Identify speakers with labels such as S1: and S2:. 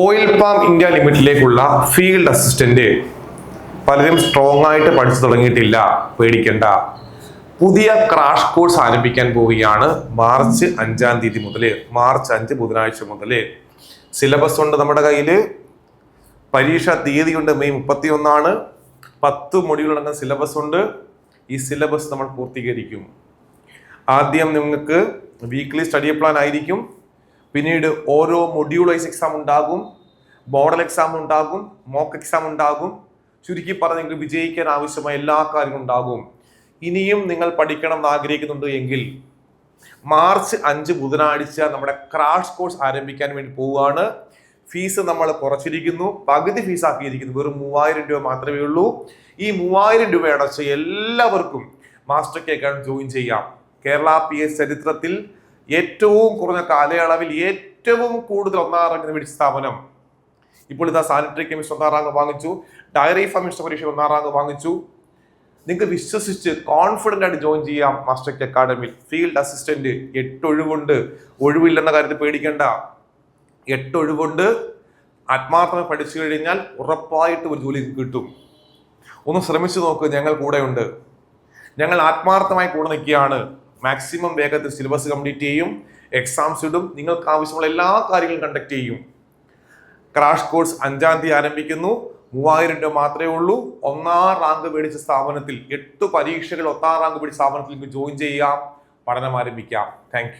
S1: Oil palm India ലിമിറ്റിലേക്കുള്ള field assistant പലരും strong ആയിട്ട് പഠിച്ചു തുടങ്ങിയിട്ടില്ല. പേടിക്കണ്ട. പുതിയ ക്രാഷ് കോഴ്സ് ആരംഭിക്കാൻ പോവുകയാണ് മാർച്ച് അഞ്ചാം തീയതി മുതൽ മാർച്ച് അഞ്ച് ബുധനാഴ്ച മുതൽ സിലബസ് ഉണ്ട് നമ്മുടെ കയ്യിൽ പരീക്ഷ തീയതി ഉണ്ട് മെയ് മുപ്പത്തി ഒന്നാണ് പത്ത് മൊഡ്യൂളടങ്ങുന്ന സിലബസ് ഉണ്ട്. ഈ സിലബസ് നമ്മൾ പൂർത്തീകരിക്കും. ആദ്യം നിങ്ങൾക്ക് വീക്ക്ലി സ്റ്റഡി പ്ലാൻ ആയിരിക്കും. പിന്നീട് ഓരോ മൊഡ്യൂൾ വൈസ് എക്സാം ഉണ്ടാകും മോഡൽ എക്സാം ഉണ്ടാകും മോക്ക് എക്സാം ഉണ്ടാകും. ചുരുക്കി പറഞ്ഞ് നിങ്ങൾക്ക് വിജയിക്കാൻ ആവശ്യമായ എല്ലാ കാര്യങ്ങളും ഉണ്ടാകും. ഇനിയും നിങ്ങൾ പഠിക്കണം എന്ന് ആഗ്രഹിക്കുന്നുണ്ട് എങ്കിൽ മാർച്ച് അഞ്ച് ബുധനാഴ്ച നമ്മുടെ ക്രാഷ് കോഴ്സ് ആരംഭിക്കാൻ വേണ്ടി പോവുകയാണ്. ഫീസ് നമ്മൾ കുറച്ചിരിക്കുന്നു. പകുതി ഫീസ് ആക്കിയിരിക്കുന്നു. വെറും മൂവായിരം രൂപ മാത്രമേ ഉള്ളൂ. ഈ മൂവായിരം രൂപ അടച്ച് എല്ലാവർക്കും മാസ്റ്റർ കെ അക്കൗണ്ട് ജോയിൻ ചെയ്യാം. കേരള പി എസ് ചരിത്രത്തിൽ ഏറ്റവും കുറഞ്ഞ കാലയളവിൽ ഏറ്റവും കൂടുതൽ ഒന്നാം റാങ്ക് നേടിയ സ്ഥാപനം. ഇപ്പോൾ ഇതാ സാനിറ്ററി കെമിസ്റ്റ് ഒന്നാം റാങ്ക് വാങ്ങിച്ചു. ഡയറി ഫാമിസ്റ്റ് പരീക്ഷ ഒന്നാം റാങ്ക് വാങ്ങിച്ചു. നിങ്ങൾക്ക് വിശ്വസിച്ച് കോൺഫിഡന്റ് ആയിട്ട് ജോയിൻ ചെയ്യാം master tech academy field assistant എട്ട് ഒഴിവുണ്ട്. ഒഴിവില്ലെന്ന കാര്യത്തിൽ പേടിക്കേണ്ട. എട്ട് ഒഴിവുണ്ട്. ആത്മാർത്ഥമായി പഠിച്ചു കഴിഞ്ഞാൽ ഉറപ്പായിട്ട് ഒരു ജോലി കിട്ടും. ഒന്ന് ശ്രമിച്ചു നോക്ക് ഞങ്ങൾ കൂടെയുണ്ട്. ഞങ്ങൾ ആത്മാർത്ഥമായി കൂടെ നിൽക്കുകയാണ്. മാക്സിമം വേഗത്തിൽ സിലബസ് കംപ്ലീറ്റ് ചെയ്യും എക്സാംസ് ഇടും നിങ്ങൾക്ക് ആവശ്യമുള്ള എല്ലാ കാര്യങ്ങളും കണ്ടക്ട് ചെയ്യും. ക്രാഷ് കോഴ്സ് അഞ്ചാം തീയതി ആരംഭിക്കുന്നു. മൂവായിരം രൂപ മാത്രമേ ഉള്ളൂ. ഒന്നാം റാങ്ക് മേടിച്ച സ്ഥാപനത്തിൽ എട്ട് പരീക്ഷകൾ ഒന്നാം റാങ്ക് മേടിച്ച സ്ഥാപനത്തിൽ നിങ്ങൾക്ക് ജോയിൻ ചെയ്യാം. പഠനം ആരംഭിക്കാം. താങ്ക്